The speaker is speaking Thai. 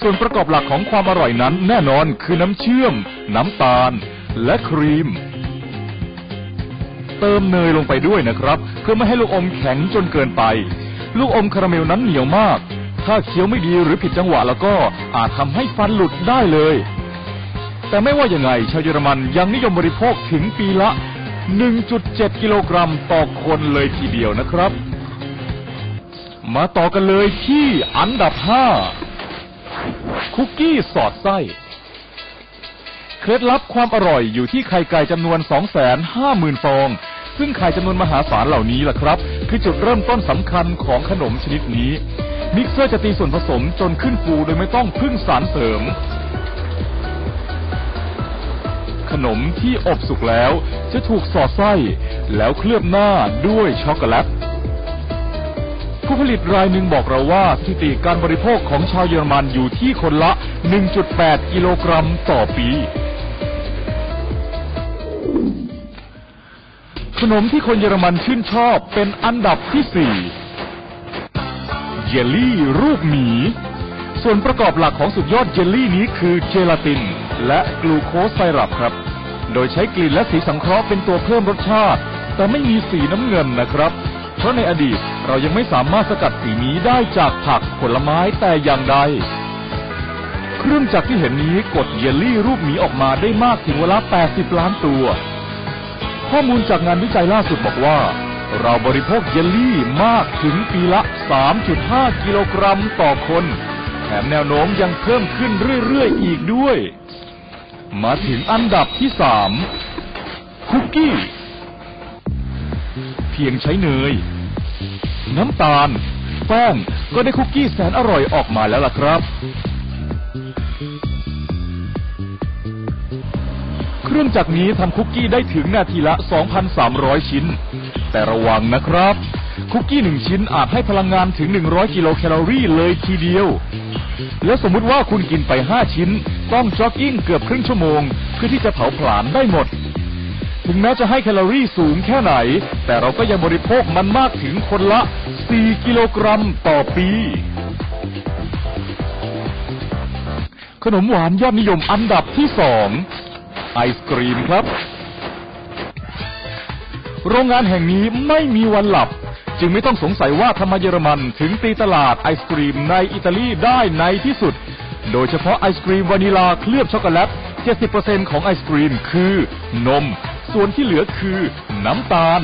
ส่วนประกอบหลักของความอร่อยนั้นแน่นอนคือน้ำเชื่อม น้ำตาล และครีม เติมเนยลงไปด้วยนะครับ เพื่อไม่ให้ลูกอมแข็งจนเกินไป ลูกอมคาราเมลนั้นเหนียวมาก ถ้าเคี้ยวไม่ดีหรือผิดจังหวะแล้วก็อาจทำให้ฟันหลุดได้เลย แต่ไม่ว่ายังไงชาวเยอรมันยังนิยมบริโภคถึงปีละ 1.7 กิโลกรัมต่อคนเลยทีเดียวนะครับ มาต่อกันเลยที่อันดับ 5 คุกกี้สอดไส้ เคล็ดลับความอร่อยอยู่ที่ไข่ไก่จำนวน 250,000 ฟอง ซึ่งไข่จำนวนมหาศาลเหล่านี้ล่ะครับ คือจุดเริ่มต้นสำคัญของขนมชนิดนี้ มิกเซอร์จะตีส่วนผสมจนขึ้นฟูโดยไม่ต้องพึ่งสารเสริมขนมที่อบสุกแล้วจะถูกสอดไส้ แล้วเคลือบหน้าด้วยช็อกโกแลต ผู้ผลิตรายหนึ่งบอกเราว่าสถิติการบริโภคของชาวเยอรมันอยู่ที่คนละ 1.8 กิโลกรัมต่อปี ขนมที่คนเยอรมันชื่นชอบเป็นอันดับที่ 4 เยลลี่รูปหมี ส่วนประกอบหลักของสุดยอดเยลลี่นี้คือเจลาติน และกลูโคสไซรัปครับ โดยใช้กลิ่นและสีสังเคราะห์เป็นตัวเพิ่มรสชาติ แต่ไม่มีสีน้ำเงินนะครับ เพราะในอดีตเรายังไม่สามารถสกัดสีนี้ได้จากผักผลไม้แต่อย่างใด เครื่องจักรที่เห็นนี้กดเยลลี่รูปหมีออกมาได้มากถึงเวลา 80 ล้านตัว ข้อมูลจากงานวิจัยล่าสุดบอกว่า เราบริโภคเยลลี่มากถึงปีละ 3.5 กิโลกรัมต่อคน แถมแนวโน้มยังเพิ่มขึ้นเรื่อยๆอีกด้วย มาถึงอันดับที่3คุกกี้ พียงใช้เนย น้ำตาล แป้งก็ได้คุกกี้แสนอร่อยออกมาแล้วล่ะครับ เครื่องจักรนี้ทำคุกกี้ได้ถึงนาทีละ 2,300 ชิ้น แต่ระวังนะครับ คุกกี้หนึ่งชิ้นอาจให้พลังงานถึง 100 กิโลแคลอรี่เลยทีเดียว แล้วสมมุติว่าคุณกินไป 5 ชิ้น ต้องจ็อกกิ้งเกือบครึ่งชั่วโมง เพื่อที่จะเผาผลาญได้หมด ถึงแม้จะให้แคลอรี่สูงแค่ไหน แต่เราก็ยังบริโภคมันมากถึงคนละ 4 กิโลกรัมต่อปี ขนมหวานยอดนิยมอันดับที่สองไอศกรีมครับ โรงงานแห่งนี้ไม่มีวันหลับ จึงไม่ต้องสงสัยว่าทำไมเยอรมันถึงตีตลาดไอศกรีมในอิตาลีได้ในที่สุด โดยเฉพาะไอศกรีมวานิลาเคลือบช็อกโกแลต 70%ของไอศกรีมคือนม ส่วนที่เหลือคือน้ำตาล